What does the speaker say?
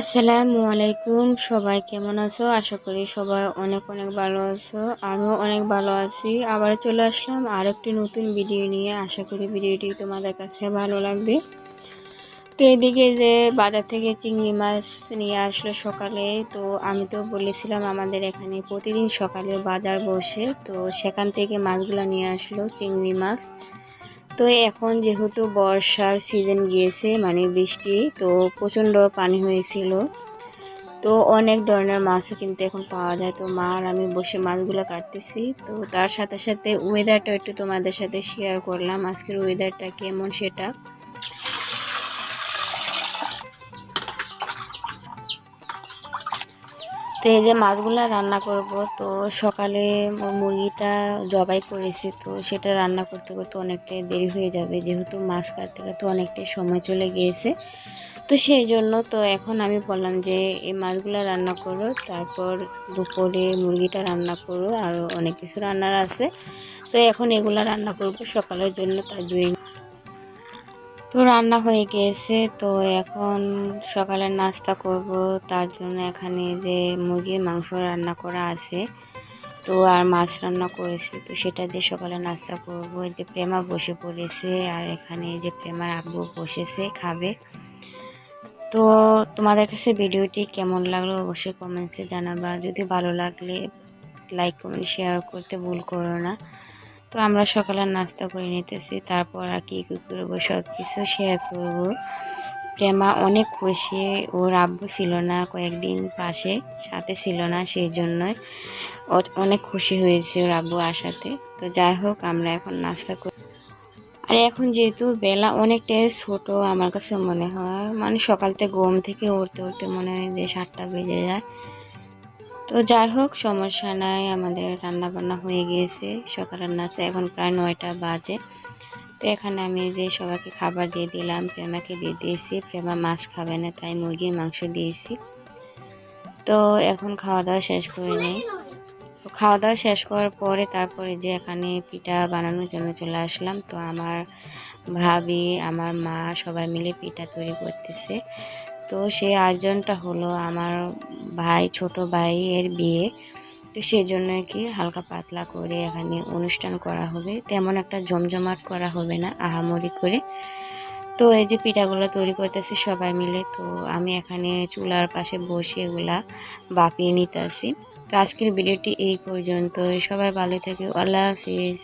আসসালামু আলাইকুম, সবাই কেমন আছো? আশা করি সবাই অনেক অনেক ভালো আছো, আমিও অনেক ভালো আছি। আবার চলে আসলাম আর একটি নতুন ভিডিও নিয়ে। আশা করি ভিডিওটি তোমাদের কাছে ভালো লাগবে। তো এদিকে যে বাজার থেকে চিংড়ি মাছ নিয়ে আসলো সকালে, তো আমি তো বলেছিলাম আমাদের এখানে প্রতিদিন সকালে বাজার বসে। তো সেখান থেকে মাছগুলো নিয়ে আসলো চিংড়ি মাছ। তো এখন যেহেতু বর্ষার সিজন গিয়েছে মানে বৃষ্টি, তো প্রচণ্ড পানি হয়েছিল। তো অনেক ধরনের মাছও কিন্তু এখন পাওয়া যায়। তো মা আর আমি বসে মাছগুলো কাটতেছি। তো তার সাথে সাথে ওয়েদারটা একটু তোমাদের সাথে শেয়ার করলাম। আজকের ওয়েদারটা কেমন সেটা। তো এই যে মাছগুলা রান্না করব, তো সকালে মুরগিটা জবাই করেছি, তো সেটা রান্না করতে করতে অনেকটাই দেরি হয়ে যাবে। যেহেতু মাছ কাটতে কাটতে অনেকটাই সময় চলে গিয়েছে, তো সেই জন্য তো এখন আমি বললাম যে এই মাছগুলো রান্না করো, তারপর দুপুরে মুরগিটা রান্না করো, আর অনেক কিছু রান্নার আছে। তো এখন এগুলো রান্না করব সকালের জন্য তাই দুই তো রান্না হয়ে গিয়েছে। তো এখন সকালের নাস্তা করব। তার জন্য এখানে যে মুরগির মাংস রান্না করা আছে। তো আর মাছ রান্না করেছি। তো সেটা দিয়ে সকালে নাস্তা করব। যে প্রেমা বসে পড়েছে আর এখানে যে প্রেমার আব্বু বসেছে, খাবে। তো তোমাদের কাছে ভিডিওটি কেমন লাগল অবশ্যই কমেন্টসে জানাবা। যদি ভালো লাগলে লাইক কমেন্ট শেয়ার করতে ভুল করো না। তো আমরা সকালের নাস্তা করে নিতেছি, তারপর আর কি কী করব সব কিছু শেয়ার করব। প্রেমা অনেক খুশি, ওর আব্বু ছিল না কয়েকদিন পাশে, সাথে ছিল না সেই জন্যই। অনেক খুশি হয়েছে ওর আব্বু আসাতে, তো যাই হোক আমরা এখন নাস্তা করি আর এখন যেহেতু বেলা অনেকটাই ছোট আমার কাছে মনে হয় মানে সকাল থেকে ঘুম থেকে উঠতে উঠতে মনে হয় যে সাতটা বেজে যায়। তো যাই হোক সমস্যা নাই আমাদের রান্না বান্না হয়ে গিয়েছে। সকালের নাচে এখন প্রায় নয়টা বাজে। তো এখানে আমি যে সবাইকে খাবার দিয়ে দিলাম, প্রেমাকে দিয়ে দিয়েছি। প্রেমা মাছ খাবে না, তাই মুরগির মাংস দিয়েছি। তো এখন খাওয়া দাওয়া শেষ করে নেই। তো খাওয়া দাওয়া শেষ করার পরে তারপরে যে এখানে পিঠা বানানোর জন্য চলে আসলাম, তো আমার ভাবি, আমার মা সবাই মিলে পিঠা তৈরি করতেছে। তো সেই আয়োজনটা হলো আমার ভাই, ছোট ভাইয়ের বিয়ে। তো সেই জন্য কি হালকা পাতলা করে এখানে অনুষ্ঠান করা হবে। তেমন একটা জমজমাট করা হবে না, আহামরি করে। তো এই যে পিঠাগুলো তৈরি করতেছি সবাই মিলে, তো আমি এখানে চুলার পাশে বসে এগুলা বাপিয়ে নিতে আসি তো আজকের ভিডিওটি এই পর্যন্ত সবাই ভালো থাকে। আল্লাহ হাফিজ।